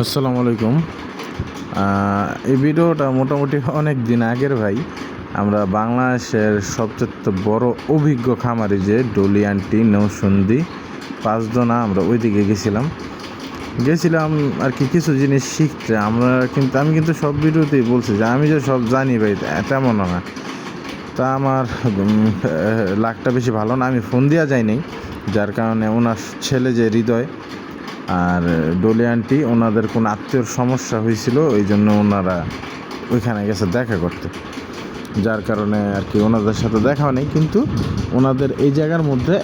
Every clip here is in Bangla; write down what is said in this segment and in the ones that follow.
আসসালামু আলাইকুম। এই ভিডিওটা মোটামুটি অনেক দিন আগের ভাই। আমরা বাংলাদেশের সবচেয়ে বড় অভিজ্ঞ খামারি যে ডলি আন্টি নৌসন্দি। পাঁচদনা আমরা ওইদিকে গেছিলাম। গেছিলাম আর কি কিছু জিনিস শিখতে। আমরা কিন্তু আমি কিন্তু সব ভিডিওতেই বলছি যে আমি যে সব জানি ভাই, তা- তেমনও না। তা আমার লাকটা বেশি ভালো না। আমি ফোন দেওয়া যায়নি যার কারণে ওনার ছেলে যে হৃদয় আর ডলি আন্টি ওনাদের কোনো আত্মীয়র সমস্যা হয়েছিল ওই জন্য ওনারা ওইখানে গেছে দেখা করতে। যার কারণে আর কি ওনাদের সাথে দেখা নেই কিন্তু ওনাদের এই জায়গার মধ্যে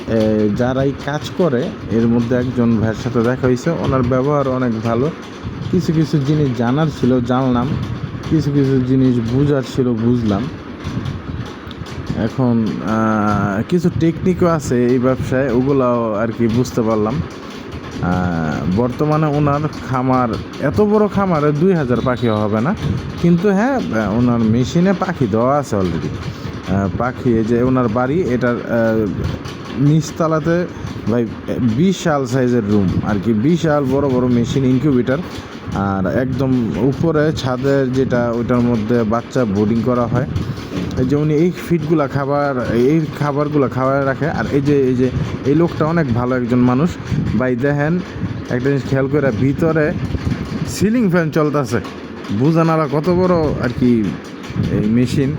যারাই কাজ করে, এর মধ্যে একজন ভাইয়ের সাথে দেখা হয়েছে। ওনার ব্যবহার অনেক ভালো। কিছু কিছু জিনিস জানার ছিল, জানলাম। কিছু কিছু জিনিস বুঝার ছিল, বুঝলাম। এখন কিছু টেকনিকও আছে এই ব্যবসায়, ওগুলাও আর কি বুঝতে পারলাম। বর্তমানে ওনার খামার, এত বড় খামারে দুই হাজার পাখি হবে না। কিন্তু হ্যাঁ ওনার মেশিনে পাখি দেওয়া আছে অলরেডি পাখি যে ওনার বাড়ি, এটার নিচতলাতে ভাই, বিশাল সাইজের রুম, আর কি বিশাল বড় বড় মেশিন ইনকিউবেটার। আর একদম উপরে ছাদের যেটা, ওইটার মধ্যে বাচ্চা বোর্ডিং করা হয়। যে উনি এই ফিডগুলো খাবার, এই খাবারগুলো খাওয়ায় রাখে। আর এই যে এই যে, এই লোকটা অনেক ভালো একজন মানুষ। ভাই, দেখেন, একটা জিনিস খেয়াল করে, ভিতরে সিলিং ফ্যান চলতেছে। বুঝানারা কত বড় আর কি এই মেশিন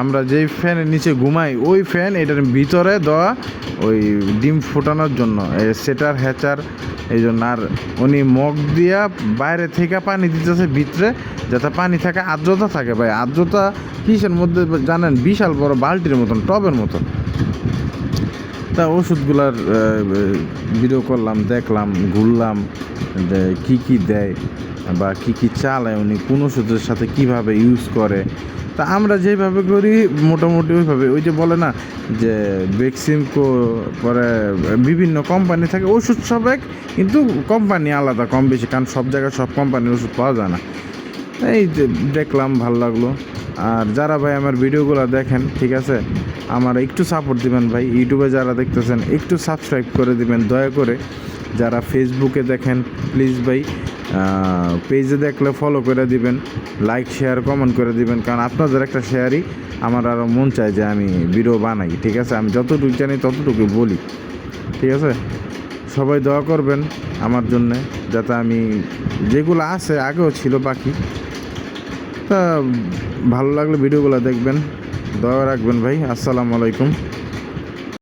আমরা যেই ফ্যানের নিচে ঘুমাই, ওই ফ্যান এটার ভিতরে দেওয়া ওই ডিম ফোটানোর জন্য। সেটার হ্যাচার, এই জন্য আর উনি মগ দিয়া বাইরে থেকে পানি দিতেছে ভিতরে, যাতে পানি থাকে, আর্দ্রতা থাকে ভাই। আর্দ্রতা কিসের মধ্যে জানেন? বিশাল বড় বালতির মতন, টবের মতন। তা ওষুধগুলার ভিডিও করলাম, দেখলাম, ঘুরলাম। কী কী দেয় বা কী কী চালায় উনি কোন ওষুধের সাথে কীভাবে ইউজ করে। তা আমরা যেভাবে করি, মোটামুটি ওইভাবে। ওই যে বলে না যে ভ্যাকসিনকো পরে বিভিন্ন কোম্পানি থাকে, ওষুধ সব এক, কিন্তু কোম্পানি আলাদা কম বেশি, কারণ সব জায়গায় সব কোম্পানির ওষুধ পাওয়া যায় না। এই দেখলাম, ভালো লাগল। আর যারা ভাই আমার ভিডিওগুলো দেখেন, ঠিক আছে? আমার একটু সাপোর্ট দিবেন ভাই। ইউটিউবে যারা দেখতেছেন, একটু সাবস্ক্রাইব করে দিবেন। দয়া করে যারা ফেসবুকে দেখেন প্লিজ ভাই পেজে দেখলে ফলো করে দিবেন। লাইক শেয়ার কমেন্ট করে দিবেন। কারণ আপনাদের একটা শেয়ারই আমার আরও মন চায় যে আমি ভিডিও বানাই, ঠিক আছে? আমি যতটুকু জানি, ততটুকু বলি, ঠিক আছে? সবাই দয়া করবেন আমার জন্যে, যাতে আমি যেগুলো আছে, আগেও ছিল বাকি তা ভালো লাগলে ভিডিওগুলো দেখবেন। দয়া রাখবেন ভাই। আসসালামু আলাইকুম।